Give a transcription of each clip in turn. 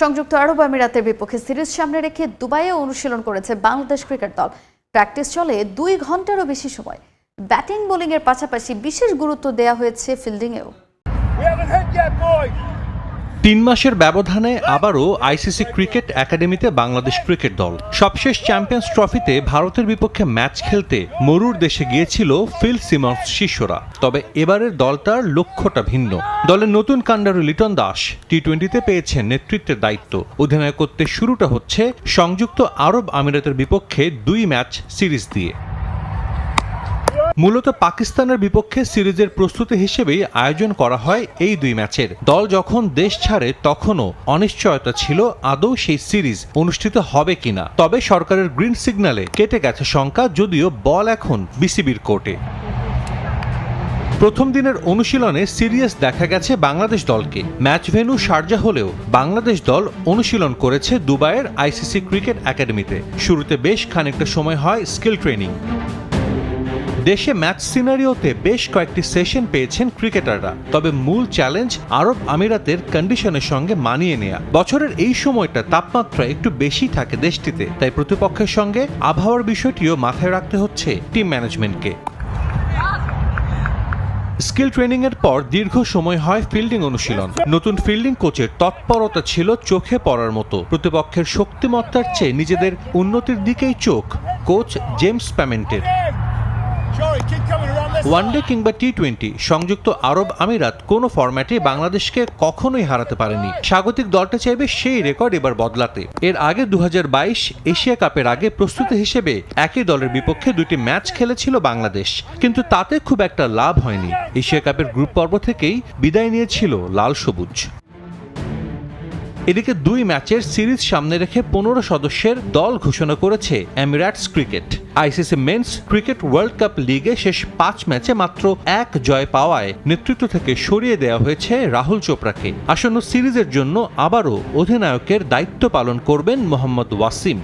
সংযুক্ত আরব আমিরাতের বিপক্ষে সিরিজ সামনে রেখে দুবাইয়ে অনুশীলন করেছে বাংলাদেশ ক্রিকেট দল। প্র্যাকটিস চলে দুই ঘন্টারও বেশি সময়। ব্যাটিং, বোলিংয়ের পাশাপাশি বিশেষ গুরুত্ব দেওয়া হয়েছে ফিল্ডিংয়েও। তিন মাসের ব্যবধানে আবারও আইসিসি ক্রিকেট একাডেমিতে বাংলাদেশ ক্রিকেট দল। সবশেষ চ্যাম্পিয়ন্স ট্রফিতে ভারতের বিপক্ষে ম্যাচ খেলতে মরুর দেশে গিয়েছিল ফিল সিমন্স শিষ্যরা। তবে এবারের দলটার লক্ষ্যটা ভিন্ন। দলের নতুন কাণ্ডারু লিটন দাস টি টোয়েন্টিতে পেয়েছেন নেতৃত্বের দায়িত্ব। অধিনায়কত্বের শুরুটা হচ্ছে সংযুক্ত আরব আমিরাতের বিপক্ষে দুই ম্যাচ সিরিজ দিয়ে। মূলত পাকিস্তানের বিপক্ষে সিরিজের প্রস্তুতি হিসেবেই আয়োজন করা হয় এই দুই ম্যাচের। দল যখন দেশ ছাড়ে, তখনও অনিশ্চয়তা ছিল আদৌ সেই সিরিজ অনুষ্ঠিত হবে কিনা। তবে সরকারের গ্রিন সিগন্যালে কেটে গেছে শঙ্কা, যদিও বল এখন বিসিবির কোর্টে। প্রথম দিনের অনুশীলনে সিরিয়াস দেখা গেছে বাংলাদেশ দলকে। ম্যাচ ভেন্যু শারজা হলেও বাংলাদেশ দল অনুশীলন করেছে দুবাইয়ের আইসিসি ক্রিকেট একাডেমিতে। শুরুতে বেশ খানিকটা সময় হয় স্কিল ট্রেনিং। দেশে ম্যাচ সিনারিওতে বেশ কয়েকটি সেশন পেয়েছেন ক্রিকেটাররা, তবে মূল চ্যালেঞ্জ আরব আমিরাতের কন্ডিশনের সঙ্গে মানিয়ে নেয়া। বছরের এই সময়টা তাপমাত্রা একটু বেশি থাকে দেশটিতে, তাই প্রতিপক্ষের সঙ্গে আবহাওয়ার বিষয়টিও মাথায় রাখতে হচ্ছে টিম ম্যানেজমেন্টকে। স্কিল ট্রেনিং এর পর দীর্ঘ সময় হয় ফিল্ডিং অনুশীলন। নতুন ফিল্ডিং কোচের তৎপরতা ছিল চোখে পড়ার মতো। প্রতিপক্ষের শক্তিমত্তার চেয়ে নিজেদের উন্নতির দিকেই চোখ। Coach James প্যামেন্টের। ওয়ানডে কিংবা টি টোয়েন্টি সংযুক্ত আরব আমিরাত কোনো ফরম্যাটে বাংলাদেশকে কখনোই হারাতে পারেনি। স্বাগতিক দলটা চাইবে সেই রেকর্ড এবার বদলাতে। এর আগে দু হাজার বাইশ এশিয়া কাপের আগে প্রস্তুতি হিসেবে একই দলের বিপক্ষে দুটি ম্যাচ খেলেছিল বাংলাদেশ। কিন্তু তাতে খুব একটা লাভ হয়নি। এশিয়া কাপের গ্রুপ পর্ব থেকেই বিদায় নিয়েছিল লাল সবুজ। এদিকে দুই ম্যাচের সিরিজ সামনে রেখে পনেরো সদস্যের দল ঘোষণা করেছে Emirates cricket. ICC men's cricket world cup লিগে শেষ পাঁচ ম্যাচে মাত্র এক জয় পাওয়ায় নেতৃত্ব থেকে সরিয়ে দেওয়া হয়েছে রাহুল চোপড়াকে। আসন্ন সিরিজের জন্য আবারও অধিনায়কের দায়িত্ব পালন করবেন মোহাম্মদ ওয়াসিম।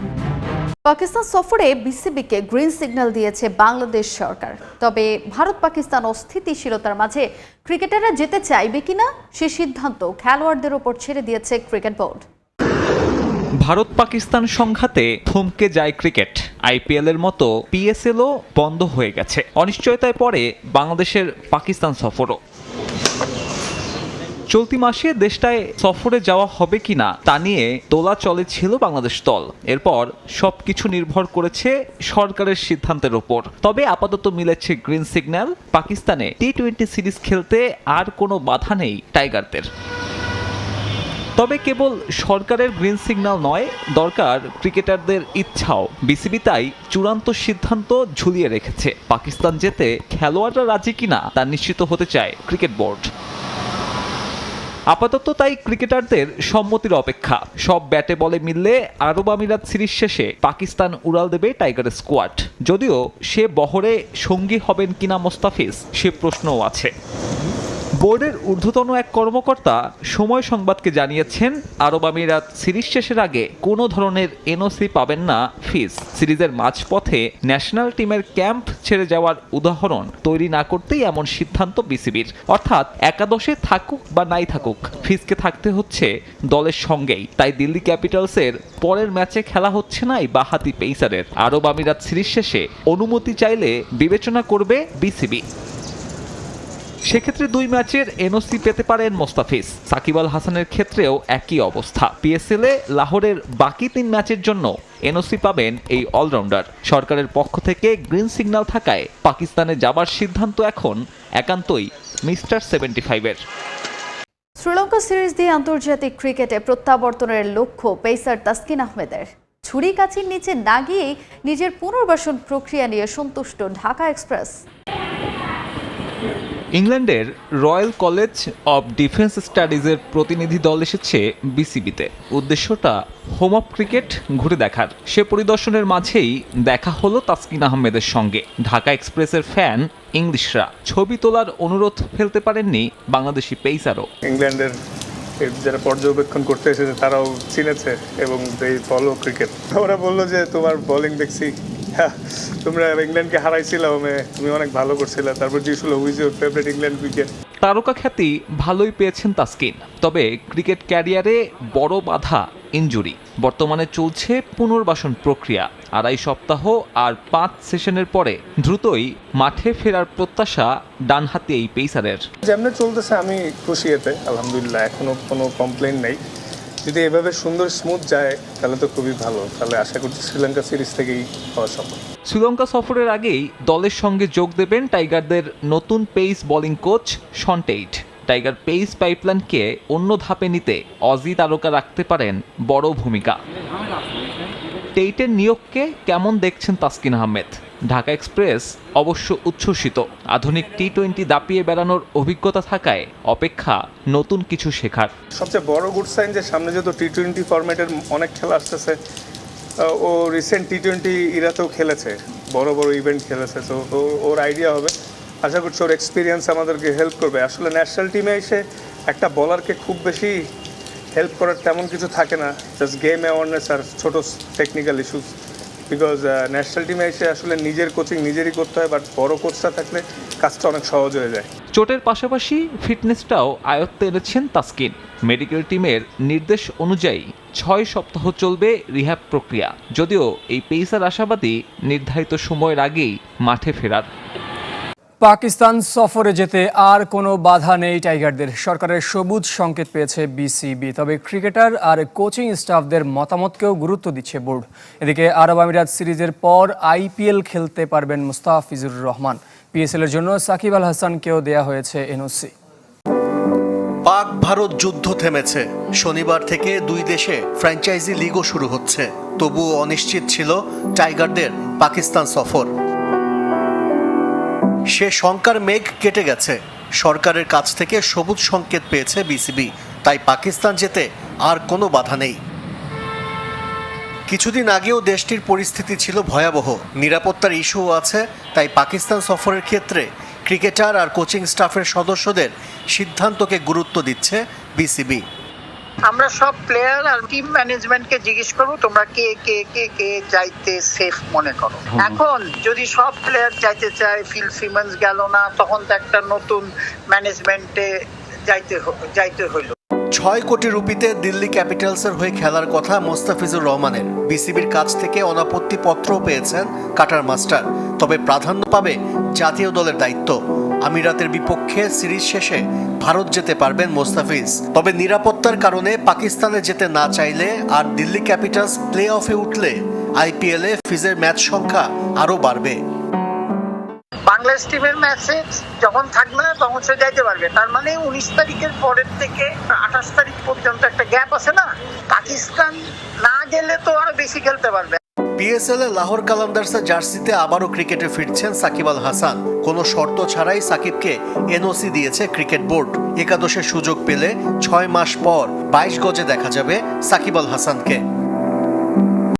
পাকিস্তান সফরে বিসিবিকে গ্রিন সিগন্যাল দিয়েছে বাংলাদেশ সরকার। তবে ভারত পাকিস্তান অস্থিতিশীলতার মাঝে ক্রিকেটাররা যেতে চাইবে কিনা সে সিদ্ধান্ত খেলোয়াড়দের ওপর ছেড়ে দিয়েছে ক্রিকেট বোর্ড। ভারত পাকিস্তান সংঘাতে থমকে যায় ক্রিকেট। আইপিএল এর মতো পিএসএলও বন্ধ হয়ে গেছে। অনিশ্চয়তায় পড়ে বাংলাদেশের পাকিস্তান সফরও। চলতি মাসে দেশটায় সফরে যাওয়া হবে কিনা তা নিয়ে দোলা চলে ছিল বাংলাদেশ দল। এরপর সবকিছু নির্ভর করেছে সরকারের সিদ্ধান্তের ওপর। তবে আপাতত মিলেছে গ্রিন সিগন্যাল। পাকিস্তানে টি টোয়েন্টি সিরিজ খেলতে আর কোনো বাধা নেই টাইগারদের। তবে কেবল সরকারের গ্রিন সিগন্যাল নয়, দরকার ক্রিকেটারদের ইচ্ছাও। বিসিবি তাই চূড়ান্ত সিদ্ধান্ত ঝুলিয়ে রেখেছে। পাকিস্তান যেতে খেলোয়াড়রা রাজি কিনা তা নিশ্চিত হতে চায় ক্রিকেট বোর্ড। আপাতত তাই ক্রিকেটারদের সম্মতির অপেক্ষা। সব ব্যাটে বলে মিললে আরব আমিরাত সিরিজ শেষে পাকিস্তান উড়াল দেবে টাইগার স্কোয়াড। যদিও সে বহরে সঙ্গী হবেন কিনা মোস্তাফিজ, সে প্রশ্নও আছে। বোর্ডের ঊর্ধ্বতন এক কর্মকর্তা সময় সংবাদকে জানিয়েছেন, আরব আমিরাত সিরিজ শেষের আগে কোনো ধরনের এনওসি পাবেন না ফিজ। সিরিজের মাঝপথে ন্যাশনাল টিমের ক্যাম্প ছেড়ে যাওয়ার উদাহরণ তৈরি না করতেই এমন সিদ্ধান্ত বিসিবির। অর্থাৎ একাদশে থাকুক বা নাই থাকুক, ফিজকে থাকতে হচ্ছে দলের সঙ্গেই। তাই দিল্লি ক্যাপিটালসের পরের ম্যাচে খেলা হচ্ছে না এই বাহাতি পেসারের আরব আমিরাত সিরিজ শেষে অনুমতি চাইলে বিবেচনা করবে বিসিবি। সেক্ষেত্রে দুই ম্যাচের এনওসি পেতে পারেন মোস্তাফিজ। সাকিব আল হাসানের ক্ষেত্রেও একই অবস্থা। পিএসএল এ লাহোরের বাকি তিন ম্যাচের জন্য এনওসি পাবেন এই অলরাউন্ডার। সরকারের পক্ষ থেকে গ্রিন সিগন্যাল থাকায় পাকিস্তানে যাবার সিদ্ধান্ত এখন একান্তই মিস্টার সেভেন্টি ফাইভের। শ্রীলঙ্কা সিরিজ দিয়ে আন্তর্জাতিক ক্রিকেটে প্রত্যাবর্তনের লক্ষ্য পেসার তাসকিন আহমেদের। ছুরি কাছির নিচে না গিয়েই নিজের পুনর্বাসন প্রক্রিয়া নিয়ে সন্তুষ্ট ঢাকা এক্সপ্রেস। ইংল্যান্ডের রয়্যাল কলেজ অব ডিফেন্স স্টাডিজের প্রতিনিধি দল এসেছে বিসিবিতে। উদ্দেশ্যটা হোম অফ ক্রিকেট ঘুরে দেখার। সে পরিদর্শনের মাঝেই দেখা হলো তাসকিন আহমেদের সঙ্গে। ঢাকা এক্সপ্রেসের ফ্যান ইংলিশরা। ছবি তোলার অনুরোধ ফেলতে পারেননি বাংলাদেশি পেসারও ইংল্যান্ডের যারা পর্যবেক্ষণ করতে এসেছে, তারাও চিনেছে এবং এই ক্রিকেট। ওরা বলল যে, তোমার বোলিং দেখছি তোমরা ইংল্যান্ডকে হারাইছিলে তুমি অনেক ভালো করছিলে। তারপর জিজ্ঞেস হলো who's your favourite England cricket তারকা খ্যাতি ভালোই পেয়েছেন তাসকিন তবে ক্রিকেট ক্যারিয়ারে বড় বাধা ইনজুরি বর্তমানে চলছে পুনর্বাসন প্রক্রিয়া। আড়াই সপ্তাহ আর পাঁচ সেশনের পরে দ্রুতই মাঠে ফেরার প্রত্যাশা ডানহাতি এই পেসারের যেমনি চলতেছে আমি খুশি এতে আলহামদুলিল্লাহ এখনও কোনো কমপ্লেন নেই। যদি এভাবে সুন্দর স্মুথ যায়, তাহলে তো খুবই ভালো। তাহলে আশা করছি শ্রীলঙ্কা সিরিজ থেকেই হওয়া সম্ভব। শ্রীলঙ্কা সফরের আগেই দলের সঙ্গে যোগ দেবেন টাইগারদের নতুন pace bowling coach Shaun Tait tiger pace পাইপলাইনকে অন্য ধাপে নিতে অজি তারকা রাখতে পারেন বড় ভূমিকা। টেইটের নিয়োগকে কেমন দেখছেন তাসকিন আহমেদ? ঢাকা এক্সপ্রেস অবশ্য উচ্ছ্বসিত। আধুনিক টি টোয়েন্টি দাপিয়ে বেড়ানোর অভিজ্ঞতা থাকায় অপেক্ষা নতুন কিছু শেখার। সবচেয়ে বড় গুড সাইন যে সামনে যেহেতু টি টোয়েন্টি ফরম্যাটের অনেক খেলা আসতেছে ও রিসেন্ট টি টোয়েন্টি ইরাতেও খেলেছে, বড় বড় ইভেন্ট খেলেছে তো ওর আইডিয়া হবে। আশা করছি ওর এক্সপিরিয়েন্স আমাদেরকে হেল্প করবে। আসলে ন্যাশনাল টিমে এসে একটা বলারকে খুব বেশি হেল্প করার তেমন কিছু থাকে না জাস্ট গেম অ্যাওয়ারনেস আর ছোটো টেকনিক্যাল ইস্যুস বিকজ ন্যাশনাল টিমে এসে আসলে নিজের কোচিং নিজেরই করতে হয় বাট বড় কোচটা থাকলে কাজটা অনেক সহজ হয়ে যায়। চোটের পাশাপাশি ফিটনেসটাও আয়ত্তে এনেছেন তাস্কিন। মেডিকেল টিমের নির্দেশ অনুযায়ী ছয় সপ্তাহ চলবে রিহ্যাব প্রক্রিয়া। যদিও এই পেইসার আশাবাদী নির্ধারিত সময়ের আগেই মাঠে ফেরার। পাকিস্তান সফরে যেতে আর কোনো বাধা নেই টাইগারদের। সরকারের সবুজ সংকেত পেয়েছে বিসিবি। তবে ক্রিকেটার আর কোচিং স্টাফদের মতামতকেও গুরুত্ব দিচ্ছে বোর্ড। এদিকে আরব আমিরাত সিরিজের পর আইপিএল খেলতে পারবেন মুস্তাফিজুর রহমান। পিএসএল এর জন্য সাকিব আল হাসানকেও দেয়া হয়েছে এনওসি। পাক ভারত যুদ্ধ থেমেছে। শনিবার থেকে দুই দেশে ফ্র্যাঞ্চাইজি লিগও শুরু হচ্ছে। তবুও অনিশ্চিত ছিল টাইগারদের পাকিস্তান সফর। সে শঙ্কার মেঘ কেটে গেছে। সরকারের কাছ থেকে সবুজ সংকেত পেয়েছে বিসিবি। তাই পাকিস্তান যেতে আর কোনো বাধা নেই। কিছুদিন আগেও দেশটির পরিস্থিতি ছিল ভয়াবহ। নিরাপত্তার ইস্যুও আছে, তাই পাকিস্তান সফরের ক্ষেত্রে ক্রিকেটার আর কোচিং স্টাফের সদস্যদের সিদ্ধান্তকে গুরুত্ব দিচ্ছে বিসিবি। আমরা সব প্লেয়ার আর টিম ম্যানেজমেন্টকে জিজ্ঞেস করব তোমরা কে কে কে কে যাইতে সেফ মনে করো? এখন যদি সব প্লেয়ার যাইতে চায় ফিল সিমেন্স গেল না তখন তো একটা নতুন ম্যানেজমেন্টে যাইতে যাইতে হইল। ছয় কোটি রুপিতে দিল্লি ক্যাপিটালসের হয়ে খেলার কথা মোস্তাফিজুর রহমানের। বিসিবির কাছ থেকে অনাপত্তি পত্রও পেয়েছেন কাটার মাস্টার। তবে প্রাধান্য পাবে জাতীয় দলের দায়িত্ব। আমিরাতের বিপক্ষে সিরিজ শেষে ভারত যেতে পারবেন মোস্তাফিজ। তবে নিরাপত্তার কারণে পাকিস্তানে যেতে না চাইলে আর দিল্লি ক্যাপিটালস প্লে অফে উঠলে আইপিএলে ফিজের ম্যাচ সংখ্যা আরও বাড়বে। বাংলাদেশ টিমের ম্যাচে যখন থাকবে না, তখন সে যাইতে পারবে। তার মানে উনিশ তারিখের পরের থেকে আঠাশ তারিখ পর্যন্ত একটা গ্যাপ আছে না? পাকিস্তান না গেলে তো আরও বেশি খেলতে পারবে। পিএসএল এ লাহোর কালান্দার্সের জার্সিতে আবারও ক্রিকেটে ফিরছেন সাকিব আল হাসান। কোনো শর্ত ছাড়াই সাকিবকে এনওসি দিয়েছে ক্রিকেট বোর্ড। একাদশের সুযোগ পেলে ছয় মাস পর বাইশ গজে দেখা যাবে সাকিব আল হাসানকে।